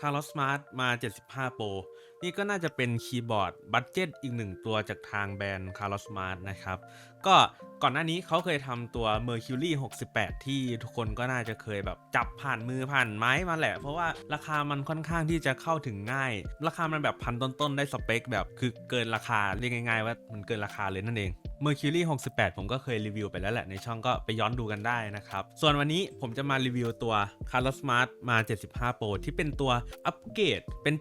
c a r l o s Smart มา 75 Pro นี่ก็น่าจะเป็นคีย์บอร์ดบัตเจ็ตอีกหนึ่งตัวจากทางแบรนด์ c a r l o s Smart นะครับ ก็ก่อนหน้านี้เขาเคยทำตัว Mercury 68 ที่ทุกคนก็น่าจะเคยแบบจับผ่านมือผ่านไม้มาแหละ เพราะว่าราคามันค่อนข้างที่จะเข้าถึงง่าย ราคามันแบบพันต้นๆ ได้สเปคแบบคือเกินราคาเรียกง่ายๆว่ามันเกินราคาเลยนั่นเอง Mercury 68 ผมก็เคยรีวิวไปแล้วแหละในช่องก็ไปย้อนดูกันได้นะครับ ส่วนวันนี้ผมจะมารีวิวตัว c a r l o Smart มา 75 Pro ที่เป็นตัวอัปเกรดเป็น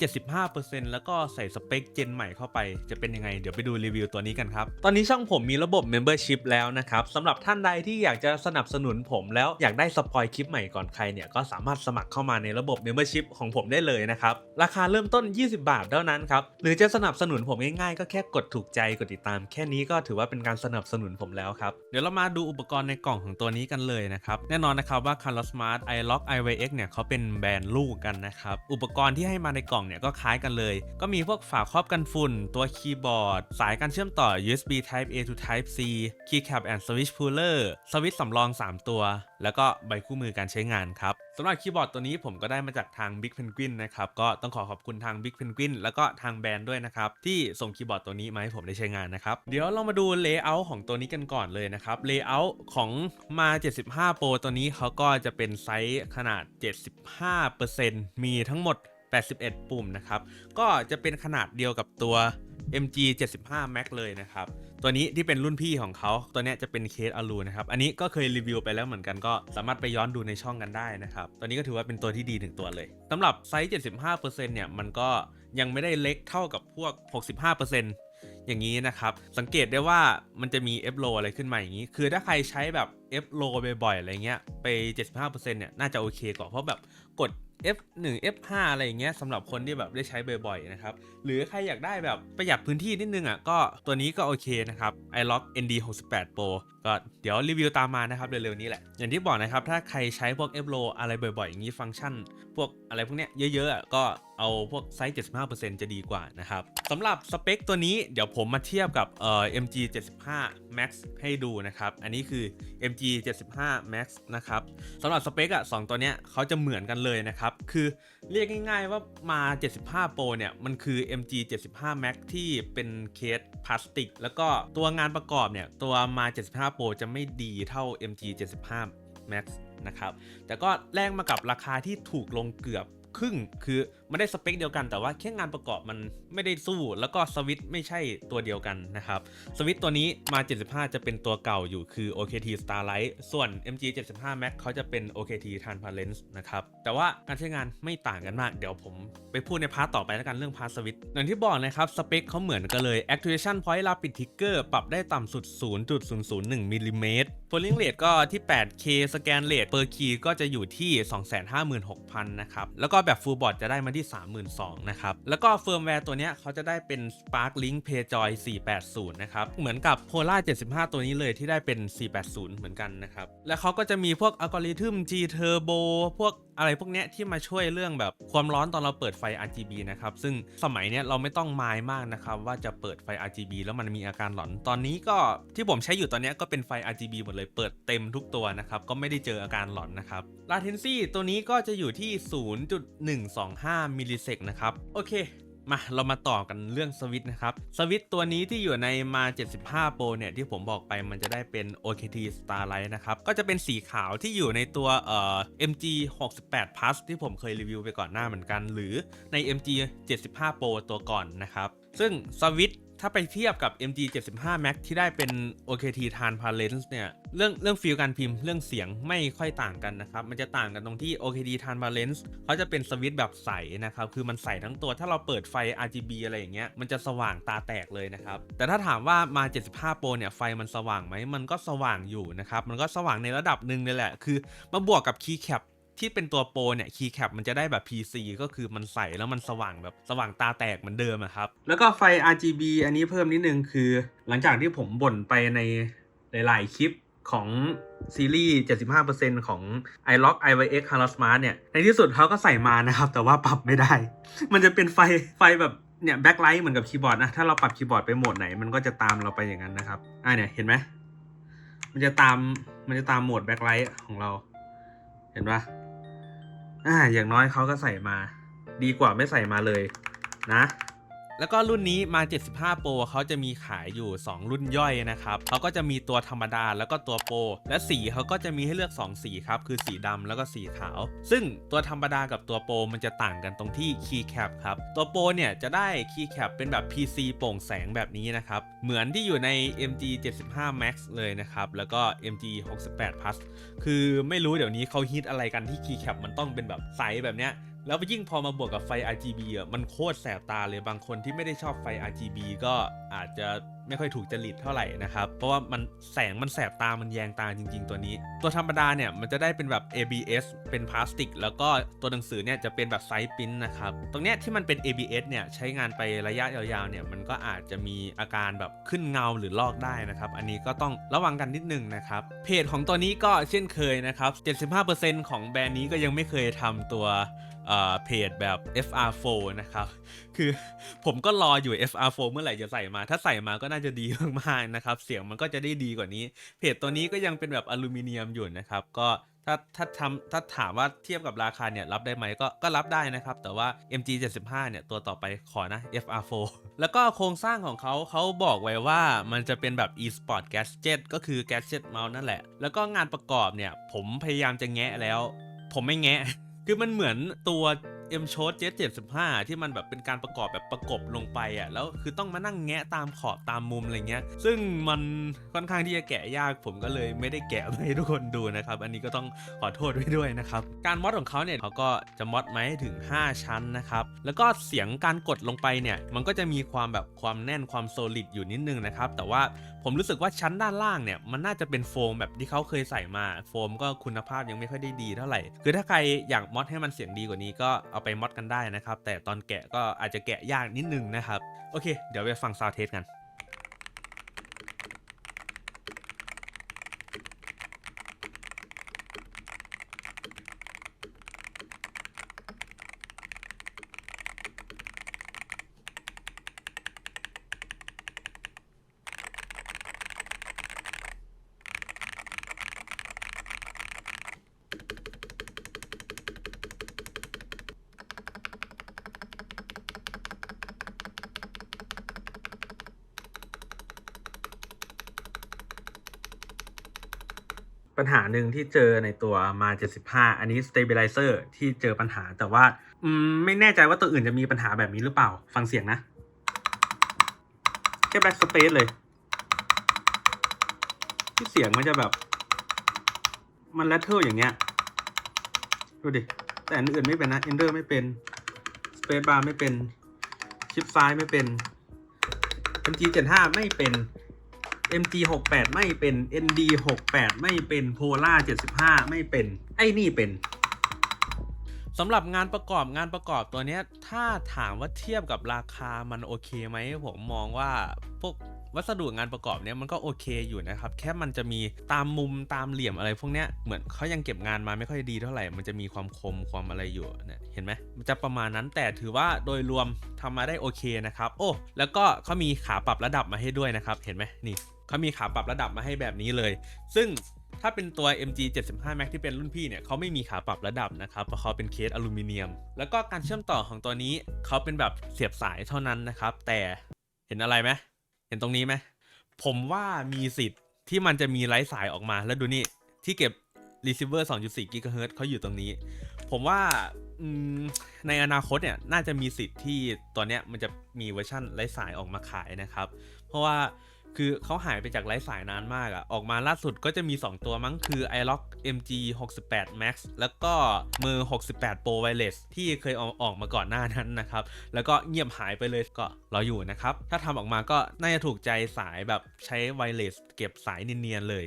75%แล้วก็ใส่สเปคเจนใหม่เข้าไปจะเป็นยังไง เดี๋ยวไปดูรีวิวตัวนี้กันครับ ตอนนี้ช่องผมมีระบบ Membership แล้วนะครับสำหรับท่านใดที่อยากจะสนับสนุนผมแล้วอยากได้สปอยคลิปใหม่ก่อนใครเนี่ยก็สามารถสมัครเข้ามาในระบบ Membership ของผมได้เลยนะครับ ราคาเริ่มต้น 20 บาทเท่านั้นครับหรือจะสนับสนุนผมง่ายๆก็แค่กดถูกใจกดติดตามแค่นี้ก็ถือว่าเป็นการสนับสนุนผมแล้วครับ เดี๋ยวเรามาดูอุปกรณ์ในกล่องของตัวนี้กันเลยนะครับ แน่นอนนะครับว่า c a r l o Smart iLock iWX เนี่ยเขาเป็นแบรนด์ลูกกันนะครับ อุปกรณ์ที่ให้มาในกล่องเนี่ยก็คล้ายกันเลย ก็มีพวกฝาครอบกันฝุ่น ตัวคีย์บอร์ด สายการเชื่อมต่อ USB Type A to Type C Keycap and Switch Puller สวิตช์สำรอง 3 ตัว แล้วก็ใบคู่มือการใช้งานครับสำหรับคีย์บอร์ดตัวนี้ผมก็ได้มาจากทาง Big Penguin นะครับ ก็ต้องขอขอบคุณทาง Big Penguin แล้วก็ทางแบรนด์ด้วยนะครับ ที่ส่งคีย์บอร์ดตัวนี้มาให้ผมได้ใช้งานนะครับ เดี๋ยวเรามาดู Layout ของตัวนี้กันก่อนเลยนะครับ Layout ของมา 75 Pro ตัวนี้เขาก็จะเป็นไซส์ขนาด 75%มีทั้งหมด 81 ปุ่มนะครับ ก็จะเป็นขนาดเดียวกับตัว MG 75 Max เลยนะครับ ตัวนี้ที่เป็นรุ่นพี่ของเขา ตัวนี้จะเป็นเคสอลูนะครับ อันนี้ก็เคยรีวิวไปแล้วเหมือนกันก็สามารถไปย้อนดูในช่องกันได้นะครับ ตัวนี้ก็ถือว่าเป็นตัวที่ดีถึงตัวเลย สำหรับไซส์ 75%เนี่ย มันก็ยังไม่ได้เล็กเท่ากับพวก 65% อย่างนี้นะครับ สังเกตได้ว่ามันจะมี F low อะไรขึ้นมาอย่างนี้ คือถ้าใครใช้แบบ F low บ่อยๆอะไรเงี้ยไป 75%เนี่ยน่าจะโอเคกว่าเพราะแบบกด F1 F5 อะไรอย่างเงี้ยสำหรับคนที่แบบได้ใช้บ่อยๆนะครับ หรือใครอยากได้แบบประหยัดพื้นที่นิดนึงอะก็ตัวนี้ก็โอเคนะครับ iLock ND68 Pro ก็เดี๋ยวรีวิวตามมานะครับเร็วๆนี้แหละ อย่างที่บอกนะครับ ถ้าใครใช้พวก F low อะไรบ่อยๆ อย่างนี้ฟังก์ชัน พวกอะไรพวกเนี้ยเยอะๆอะก็เอาพวกไซส์ 75%จะดีกว่านะครับสำหรับสเปคตัวนี้เดี๋ยวผมมาเทียบกับเอ่อ MG 75 Max ให้ดูนะครับ อันนี้คือ MG 75 Max นะครับสำหรับสเปคอะสองตัวเนี้ยเขาจะเหมือนกันเลยนะครับ คือเรียกง่ายๆว่ามา 75 Pro เนี่ย มันคือ MG 75 Max ที่เป็นเคสพลาสติก แล้วก็ตัวงานประกอบเนี่ย ตัวมา 75 Pro จะไม่ดีเท่า MG 75 Max นะครับ แต่ก็แลกมากับราคาที่ถูกลงเกือบครึ่งคือไม่ได้สเปคเดียวกันแต่ว่าแค่งานประกอบมันไม่ได้สู้ แล้วก็สวิตไม่ใช่ตัวเดียวกันนะครับสวิตตัวนี้มา 75 จะเป็นตัวเก่าอยู่คือ OKT Starlight ส่วน MG 75 Max เขาจะเป็น OKT Transparent นะครับแต่ว่าการใช้งานไม่ต่างกันมาก เดี๋ยวผมไปพูดในพาร์ทต่อไปแล้วกันเรื่องพาร์ทสวิตอย่างที่บอกนะครับสเปคเขาเหมือนกันเลย Actuation Point Rapid Trigger ปรับได้ต่ำสุด 0.001มิลลิเมตร Polling Rate ก็ที่ 8K Scan Rate per key ก็จะอยู่ที่ 256,000 นะครับแล้วก็แบบ Full Board จะได้มาที่32,000นะครับแล้วก็เฟิร์มแวร์ตัวนี้เขาจะได้เป็น Spark Link PayJoy 480นะครับเหมือนกับ Polar 75 ตัวนี้เลยที่ได้เป็น 480 เหมือนกันนะครับแล้วเขาก็จะมีพวกอัลกอริทึม G Turbo พวก อะไรพวกเนี้ยที่มาช่วยเรื่องแบบความร้อนตอนเราเปิดไฟ RGB นะครับ ซึ่งสมัยเนี้ยเราไม่ต้องมายมากนะครับว่าจะเปิดไฟ RGB แล้วมันมีอาการหลอน ตอนนี้ก็ที่ผมใช้อยู่ตอนเนี้ยก็เป็นไฟ RGB หมดเลยเปิดเต็มทุกตัวนะครับ ก็ไม่ได้เจออาการหลอนนะครับ latency ตัวนี้ก็จะอยู่ที่ 0.125มิลลิเซกนะครับ โอเค มาเรามาต่อกันเรื่องสวิตนะครับสวิตตัวนี้ที่อยู่ในมา 75 Pro เนี่ยที่ผมบอกไปมันจะได้เป็น OKT Starlight นะครับก็จะเป็นสีขาวที่อยู่ในตัวเอ่อ MG 68 Plus ที่ผมเคยรีวิวไปก่อนหน้าเหมือนกัน หรือใน MG 75 Pro ตัวก่อนนะครับซึ่งสวิต ถ้าไปเทียบกับ MG 75 Max ที่ได้เป็น OKT Transparent เนี่ยเรื่องเรื่องฟีลการพิมพ์เรื่องเสียงไม่ค่อยต่างกันนะครับ มันจะต่างกันตรงที่ OKT Transparent เขาจะเป็นสวิตช์แบบใสนะครับ คือมันใสทั้งตัวถ้าเราเปิดไฟ RGB อะไรอย่างเงี้ยมันจะสว่างตาแตกเลยนะครับ แต่ถ้าถามว่ามา 75 Pro เนี่ยไฟมันสว่างไหมมันก็สว่างอยู่นะครับ มันก็สว่างในระดับหนึ่งเลยแหละ คือมาบวกกับ Keycap ที่เป็นตัวโปรเนี่ยคีย์แคปมันจะได้แบบ PC ก็คือมันใสแล้วมันสว่างแบบสว่างตาแตกเหมือนเดิมอะครับ แล้วก็ไฟ RGB อันนี้เพิ่มนิดนึงคือ หลังจากที่ผมบ่นไปในหลาย ๆ คลิปของซีรีส์ 75%ของ iLock iWX h a r o Smart เนี่ย ในที่สุดเขาก็ใส่มานะครับ แต่ว่าปรับไม่ได้ มันจะเป็นไฟไฟแบบเนี่ยแบ็คไลท์เหมือนกับคีย์บอร์ดนะ ถ้าเราปรับคีย์บอร์ดไปโหมดไหน มันก็จะตามเราไปอย่างนั้นนะครับ อ่าเนี่ย เห็นไหม มันจะตาม มันจะตามโหมดแบ็คไลท์ของเรา เห็นปะ อ่า อย่างน้อยเขาก็ใส่มา ดีกว่าไม่ใส่มาเลย นะ แล้วก็รุ่นนี้มา 75 Pro เขาจะมีขายอยู่ 2 รุ่นย่อยนะครับเขาก็จะมีตัวธรรมดาแล้วก็ตัวโปรและสีเขาก็จะมีให้เลือก 2 สีครับ คือสีดำแล้วก็สีขาว ซึ่งตัวธรรมดากับตัวโปรมันจะต่างกันตรงที่ Keycap ครับ ตัวโปรเนี่ยจะได้ Keycap เป็นแบบ PC โปร่งแสงแบบนี้นะครับ เหมือนที่อยู่ใน MG 75 Max เลยนะครับ แล้วก็ MG 68 Plus คือไม่รู้เดี๋ยวนี้เขาฮิตอะไรกันที่ Keycap มันต้องเป็นแบบใสแบบเนี้ย แล้วยิ่งพอมาบวกกับไฟ RGB อะมันโคตรแสบตาเลยบางคนที่ไม่ได้ชอบไฟ RGB ก็อาจจะไม่ค่อยถูกจริตเท่าไหร่นะครับ เพราะว่ามันแสงมันแสบตามันแยงตาจริง ๆ ตัวนี้ ตัวธรรมดาเนี่ยมันจะได้เป็นแบบ ABS เป็นพลาสติก แล้วก็ตัวหนังสือเนี่ยจะเป็นแบบไซส์ปิ้นนะครับ ตรงเนี้ยที่มันเป็น ABS เนี่ยใช้งานไประยะยาวๆเนี่ยมันก็อาจจะมีอาการแบบขึ้นเงาหรือลอกได้นะครับ อันนี้ก็ต้องระวังกันนิดนึงนะครับ เพจของตัวนี้ก็เช่นเคยนะครับ 75%ของแบรนด์นี้ก็ยังไม่เคยทำตัว เอ่อเพจแบบ FR4 นะครับ คือผมก็รออยู่ FR4 เมื่อไหร่จะใส่มา ถ้าใส่มาก็น่าจะดีมากๆนะครับ เสียงมันก็จะได้ดีกว่านี้ เพจตัวนี้ก็ยังเป็นแบบอลูมิเนียมอยู่นะครับ ก็ถ้าถ้าทำถ้าถามว่าเทียบกับราคาเนี่ยรับได้ไหมก็ก็รับได้นะครับ แต่ว่า MG 75เนี่ยตัวต่อไปขอนะ FR4 แล้วก็โครงสร้างของเขาเขาบอกไว้ว่ามันจะเป็นแบบ e-sport gadget ก็คือ gadget mouse นั่นแหละ แล้วก็งานประกอบเนี่ยผมพยายามจะแงะแล้ว ผมไม่แงะ คือมันเหมือนตัว M s h o t Jet 75ที่มันแบบเป็นการประกอบแบบประกบลงไปอะแล้วคือต้องมานั่งแงะตามขอบตามมุมอะไรเงี้ย ซึ่งมันค่อนข้างที่จะแกะยากผมก็เลยไม่ได้แกะมาให้ทุกคนดูนะครับ อันนี้ก็ต้องขอโทษไว้ด้วยนะครับ การมอดของเขาเนี่ยเขาก็จะมอดมาให้ถึง 5 ชั้นนะครับ แล้วก็เสียงการกดลงไปเนี่ยมันก็จะมีความแบบความแน่นความโซลิดอยู่นิดนึงนะครับ แต่ว่าผมรู้สึกว่าชั้นด้านล่างเนี่ยมันน่าจะเป็นโฟมแบบที่เขาเคยใส่มา โฟมก็คุณภาพยังไม่ค่อยได้ดีเท่าไหร่ คือถ้าใครอยากมอดให้มันเสียงดีกว่านี้ก็เอาไปมอดกันได้นะครับ แต่ตอนแกะก็อาจจะแกะยากนิดนึงนะครับ โอเค เดี๋ยวไปฟังซาวเทสกัน ปัญหาหนึ่งที่เจอในตัวมา75 อันนี้ stabilizer ที่เจอปัญหาแต่ว่าไม่แน่ใจว่าตัวอื่นจะมีปัญหาแบบนี้หรือเปล่า ฟังเสียงนะ แค่ backspace เลย ที่เสียงมันจะแบบ มันแรทเทิลอย่างเงี้ย ดูดิ แต่อันอื่นไม่เป็นนะ ender ไม่เป็น space bar ไม่เป็น ชิปซ้ายไม่เป็น MG 75 ไม่เป็น MG 68 ไม่เป็น ND 68 ไม่เป็น Polar 75 ไม่เป็น ไอ้นี่เป็นสำหรับงานประกอบงานประกอบตัวเนี้ยถ้าถามว่าเทียบกับราคามันโอเคไหมผมมองว่าพวกวัสดุงานประกอบเนี้ยมันก็โอเคอยู่นะครับ แค่มันจะมีตามมุมตามเหลี่ยมอะไรพวกเนี้ยเหมือนเขายังเก็บงานมาไม่ค่อยดีเท่าไหร่ มันจะมีความคมความอะไรอยู่เนี่ยเห็นไหมมันจะประมาณนั้นแต่ถือว่าโดยรวมทำมาได้โอเคนะครับ โอ้แล้วก็เขามีขาปรับระดับมาให้ด้วยนะครับ เห็นไหมนี่ เขามีขาปรับระดับมาให้แบบนี้เลย ซึ่งถ้าเป็นตัว MG 75 Max ที่เป็นรุ่นพี่เนี่ยเขาไม่มีขาปรับระดับนะครับเพราะเขาเป็นเคสอลูมิเนียม แล้วก็การเชื่อมต่อของตัวนี้เขาเป็นแบบเสียบสายเท่านั้นนะครับ แต่เห็นอะไรไหมเห็นตรงนี้ไหมผมว่ามีสิทธิ์ที่มันจะมีไร้สายออกมาแล้วดูนี่ที่เก็บ receiver 2.4 GHz เขาอยู่ตรงนี้ ผมว่าในอนาคตเนี่ยน่าจะมีสิทธิ์ที่ตัวเนี้ยมันจะมีเวอร์ชั่นไร้สายออกมาขายนะครับ เพราะว่า คือเขาหายไปจากไร้สายนานมากอะออกมาล่าสุดก็จะมี 2 ตัวมั้งคือ iLock MG 68 Max แล้วก็มือ 68 Pro Wireless ที่เคยอออกมาก่อนหน้านั้นนะครับ แล้วก็เงียบหายไปเลยก็รออยู่นะครับ ถ้าทำออกมาก็น่าจะถูกใจสายแบบใช้ไวเลสเก็บสายเนียนๆเลย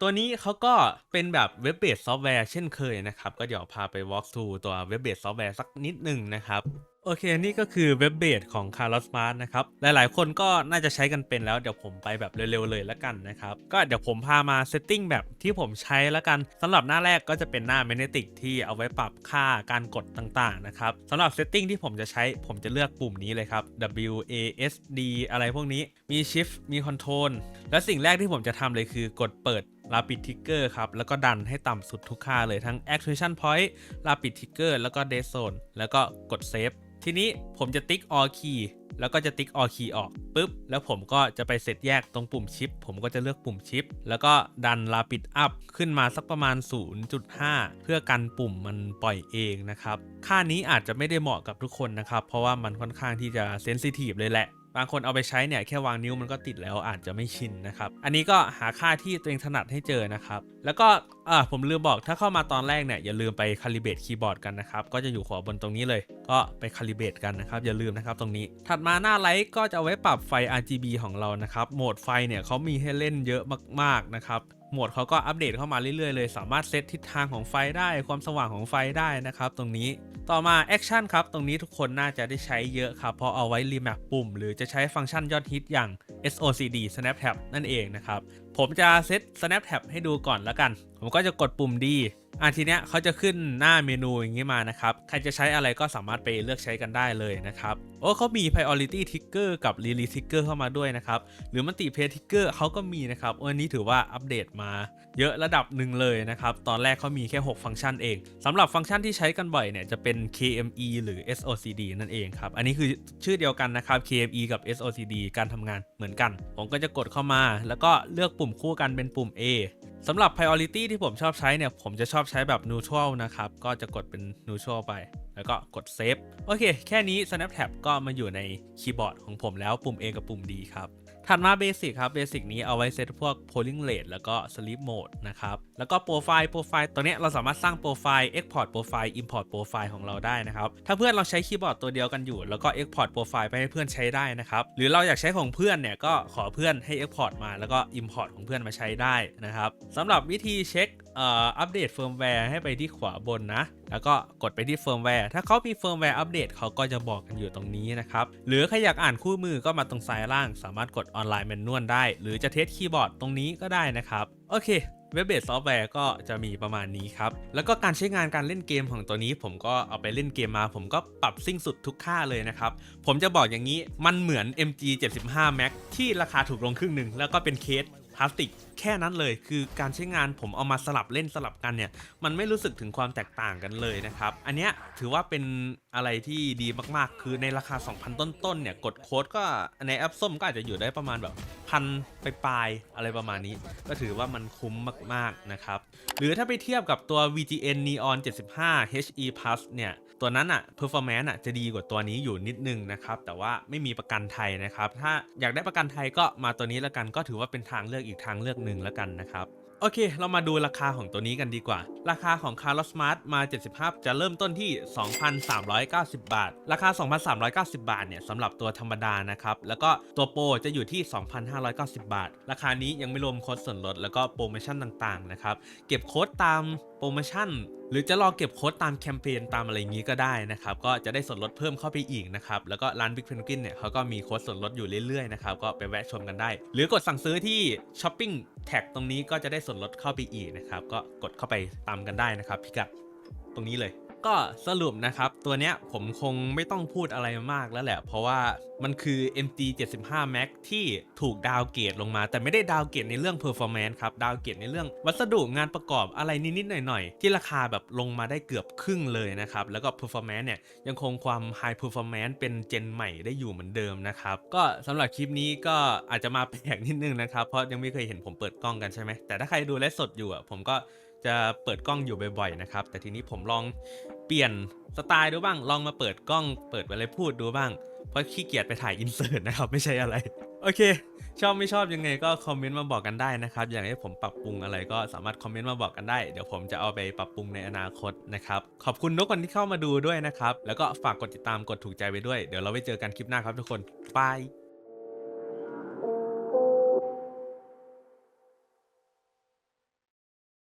ตัวนี้เขาก็เป็นแบบเว็บเบสซอฟต์แวร์เช่นเคยนะครับ ก็เดี๋ยวพาไป walk through ตัวเว็บเบสซอฟต์แวร์สักนิดหนึ่งนะครับ โอเค นี่ก็คือเว็บเบสของ c a r l o s Smart นะครับ หลายๆ คนก็น่าจะใช้กันเป็นแล้ว เดี๋ยวผมไปแบบเร็ว ๆ เลยแล้วกันนะครับ ก็เดี๋ยวผมพามาเซตติ้งแบบที่ผมใช้แล้วกันสำหรับหน้าแรกก็จะเป็นหน้า Magnetic ที่เอาไว้ปรับค่าการกดต่าง ๆ นะครับสำหรับเซตติ้งที่ผมจะใช้ผมจะเลือกปุ่มนี้เลยครับ W A S D อะไรพวกนี้ มี Shift มี Control และสิ่งแรกที่ผมจะทำเลยคือกดเปิด Rapid Trigger ครับ แล้วก็ดันให้ต่ำสุดทุกค่าเลยทั้ง Actuation Point Rapid Trigger แล้วก็ Dead Zone แล้วก็กด Save ทีนี้ผมจะติ๊ก All Key แล้วก็จะติ๊ก All Key ออกปุ๊บ แล้วผมก็จะไปเซตแยกตรงปุ่มชิป ผมก็จะเลือกปุ่มชิป แล้วก็ดัน Rapid Up ขึ้นมาสักประมาณ 0.5 เพื่อกันปุ่มมันปล่อยเองนะครับ ค่านี้อาจจะไม่ได้เหมาะกับทุกคนนะครับ เพราะว่ามันค่อนข้างที่จะเซนซิทีฟเลยแหละ บางคนเอาไปใช้เนี่ยแค่วางนิ้วมันก็ติดแล้วอาจจะไม่ชินนะครับ อันนี้ก็หาค่าที่ตัวเองถนัดให้เจอนะครับ แล้วก็อ่าผมลืมบอกถ้าเข้ามาตอนแรกเนี่ยอย่าลืมไปคาลิเบตคีย์บอร์ดกันนะครับ ก็จะอยู่ขวาบนตรงนี้เลย ก็ไปคาลิเบตกันนะครับ อย่าลืมนะครับตรงนี้ ถัดมาหน้าไลท์ก็จะเอาไว้ปรับไฟ RGB ของเรานะครับ โหมดไฟเนี่ยเขามีให้เล่นเยอะมากๆนะครับโหมดเขาก็อัปเดตเข้ามาเรื่อยๆเลย สามารถเซตทิศทางของไฟได้ ความสว่างของไฟได้นะครับ ตรงนี้ ต่อมาแอคชั่นครับ ตรงนี้ทุกคนน่าจะได้ใช้เยอะครับ เพราะเอาไว้รีแมปปุ่ม หรือจะใช้ฟังก์ชันยอดฮิตอย่าง SOCD Snap Tab นั่นเองนะครับ ผมจะเซต Snap Tab ให้ดูก่อนแล้วกัน ผมก็จะกดปุ่ม D อะทีเนี้ยเขาจะขึ้นหน้าเมนูอย่างนี้มานะครับ ใครจะใช้อะไรก็สามารถไปเลือกใช้กันได้เลยนะครับ โอ้เขามี Priority TIGGER กับ Release TIGGER เข้ามาด้วยนะครับ หรือ Multi Play Trigger เขาก็มีนะครับอันนี้ถือว่าอัปเดตมา เยอะระดับหนึ่งเลยนะครับ ตอนแรกเขามีแค่ 6 ฟังก์ชันเองสำหรับฟังก์ชันที่ใช้กันบ่อยเนี่ยจะเป็น KME หรือ SOCD นั่นเองครับ อันนี้คือชื่อเดียวกันนะครับ KME กับ SOCD การทำงานเหมือนกัน ผมก็จะกดเข้ามา แล้วก็เลือกปุ่มคู่กันเป็นปุ่ม A สำหรับ priority ที่ผมชอบใช้เนี่ย ผมจะชอบใช้แบบ neutral นะครับ ก็จะกดเป็น neutral ไป แล้วก็กด save โอเค แค่นี้ snap tab ก็มาอยู่ในคีย์บอร์ดของผมแล้วปุ่ม A กับปุ่ม D ครับ ถัดมาเบสิกครับเบสิกนี้เอาไว้เซตพวก polling rate แล้วก็ sleep mode นะครับ แล้วก็โปรไฟล์โปรไฟล์ตัวนี้เราสามารถสร้างโปรไฟล์ export โปรไฟล์ import โปรไฟล์ของเราได้นะครับ ถ้าเพื่อนเราใช้คีย์บอร์ดตัวเดียวกันอยู่ แล้วก็ export โปรไฟล์ไปให้เพื่อนใช้ได้นะครับ หรือเราอยากใช้ของเพื่อนเนี่ยก็ขอเพื่อนให้ export มาแล้วก็ import ของเพื่อนมาใช้ได้นะครับสำหรับวิธีเช็คอัปเดตเฟิร์มแวร์ให้ไปที่ขวาบนนะ แล้วก็กดไปที่เฟิร์มแวร์ ถ้าเขามีเฟิร์มแวร์อัปเดตเขาก็จะบอกกันอยู่ตรงนี้นะครับ หรือใครอยากอ่านคู่มือก็มาตรงซ้ายล่าง สามารถกดออนไลน์แมนนวลได้ หรือจะเทสคีย์บอร์ดตรงนี้ก็ได้นะครับ โอเคเว็บเบสซอฟต์แวร์ก็จะมีประมาณนี้ครับ แล้วก็การใช้งานการเล่นเกมของตัวนี้ผมก็เอาไปเล่นเกมมา ผมก็ปรับซิ่งสุดทุกค่าเลยนะครับ ผมจะบอกอย่างนี้มันเหมือน MG 75 Max ที่ราคาถูกลงครึ่งหนึ่งแล้วก็เป็นเคสพลาสติก แค่นั้นเลยคือการใช้งานผมเอามาสลับเล่นสลับกันเนี่ย มันไม่รู้สึกถึงความแตกต่างกันเลยนะครับ อันเนี้ยถือว่าเป็นอะไรที่ดีมากๆ คือในราคา 2,000 ต้นๆเนี่ยกดโค้ดก็ในแอปส้มก็อาจจะอยู่ได้ประมาณแบบพันไปปลายอะไรประมาณนี้ ก็ถือว่ามันคุ้มมากๆนะครับ หรือถ้าไปเทียบกับตัว VGN Neon 75 HE Plus เนี่ยตัวนั้นอะ performance อะจะดีกว่าตัวนี้อยู่นิดนึงนะครับ แต่ว่าไม่มีประกันไทยนะครับ ถ้าอยากได้ประกันไทยก็มาตัวนี้แล้วกันก็ถือว่าเป็นทางเลือกอีกทางเลือกหนึ่งึ่งแล้วกันนะครับ โอเค เรามาดูราคาของตัวนี้กันดีกว่า ราคาของ c a r l o Smart มา 75 จะเริ่มต้นที่ 2,390 บาท ราคา 2,390 บาทเนี่ยสำหรับตัวธรรมดานะครับ แล้วก็ตัวโปรจะอยู่ที่ 2,590 บาท ราคานี้ยังไม่รวมโค้ดส่วนลดแล้วก็โปรโมชั่นต่างๆนะครับ เก็บโค้ดตามโปรโมชั่น หรือจะรอเก็บโค้ดตามแคมเปญตามอะไรอย่างนี้ก็ได้นะครับ ก็จะได้ส่วนลดเพิ่มเข้าไปอีกนะครับ แล้วก็ร้าน Big Penguin เนี่ยเขาก็มีโค้ดส่วนลดอยู่เรื่อยๆนะครับ ก็ไปแวะชมกันได้ หรือกดสั่งซื้อที่ช้อปปิ้งแท็กตรงนี้ก็จะได้ส่วนส่วนลดเข้าไปอีกนะครับ ก็กดเข้าไปตามกันได้นะครับพิกัดตรงนี้เลย ก็สรุปนะครับตัวเนี้ยผมคงไม่ต้องพูดอะไรมากแล้วแหละ เพราะว่ามันคือ MG 75 Max ที่ถูกดาวเกรดลงมา แต่ไม่ได้ดาวเกรดในเรื่อง performance ครับ ดาวเกรดในเรื่องวัสดุงานประกอบอะไรนิดๆหน่อยๆ ที่ราคาแบบลงมาได้เกือบครึ่งเลยนะครับ แล้วก็ performance เนี่ยยังคงความ high performance เป็นเจนใหม่ได้อยู่เหมือนเดิมนะครับ ก็สำหรับคลิปนี้ก็อาจจะมาแปลกนิดนึงนะครับ เพราะยังไม่เคยเห็นผมเปิดกล้องกันใช่ไหมแต่ถ้าใครดูไลฟ์สดอยู่อะผมก็ จะเปิดกล้องอยู่บ่อยๆนะครับ แต่ทีนี้ผมลองเปลี่ยนสไตล์ดูบ้าง ลองมาเปิดกล้อง เปิดอะไรพูดดูบ้าง เพราะขี้เกียจไปถ่ายอินเสิร์ตนะครับ ไม่ใช่อะไร โอเค ชอบไม่ชอบยังไงก็คอมเมนต์มาบอกกันได้นะครับ อยากให้ผมปรับปรุงอะไรก็สามารถคอมเมนต์มาบอกกันได้ เดี๋ยวผมจะเอาไปปรับปรุงในอนาคตนะครับ ขอบคุณทุกคนที่เข้ามาดูด้วยนะครับ แล้วก็ฝากกดติดตาม กดถูกใจไปด้วย เดี๋ยวเราไว้เจอกันคลิปหน้าครับทุกคน บาย